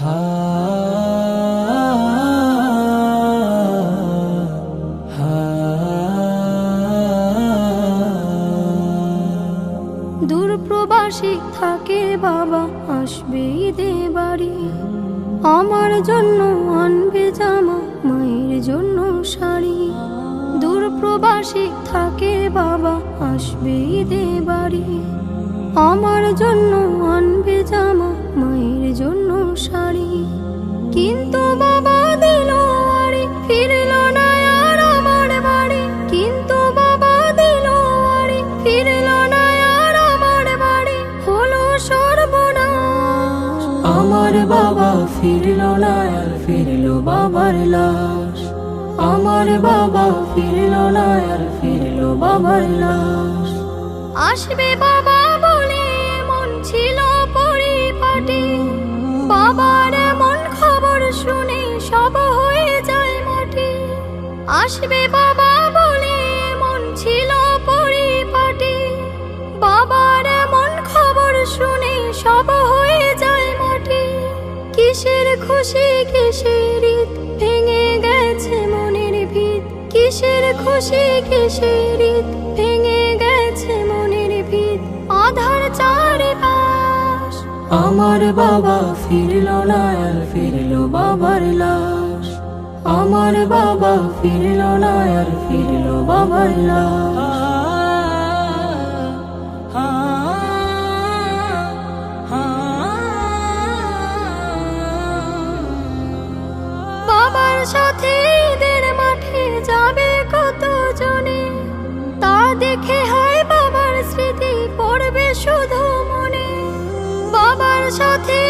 হা হা দূর প্রবাসী থাকে বাবা, আসবে ঈদে বাড়ি। আমার জন্য আনবে জামা, মায়ের জন্য শাড়ি। দূর প্রবাসী থাকে বাবা, আসবে ঈদে বাড়ি। আমার জন্য আনবে জামা মায়ের জন্য শাড়ি। কিন্তু বাবা দিল আরে ফিরল না আর আমার বাড়ি। কিন্তু বাবা দিল আরে ফিরল না আর আমার বাড়ি। হলো সর্বনাশ। আমার বাবা ফিরল না আর ফিরল বাবার লাশ। আমার বাবা ফিরল না আর ফিরল বাবার লাশ। আসবে বাবা আসবে বাবা বলে মন ছিল পরিপাটি। বাবার এমন খবর শুনে সব হয়ে যায় মাটি। কিসের খুশি, কিসের ঈদ? ভেঙে গেছে মনের ভিত। কিসের খুশি, কিসের ঈদ? ভেঙে গেছে মনের ভিত। আধার চারিপাশ। আমার বাবা ফিরল না, আর ফিরল বাবার লাশ। আমার বাবা ফিরল না, আর ফিরল বাবাল্লা বাবার সাথে মাঠে যাবে কত জনে তা দেখে হয় বাবার স্মৃতি পড়বে শুধু মনে। বাবার সাথে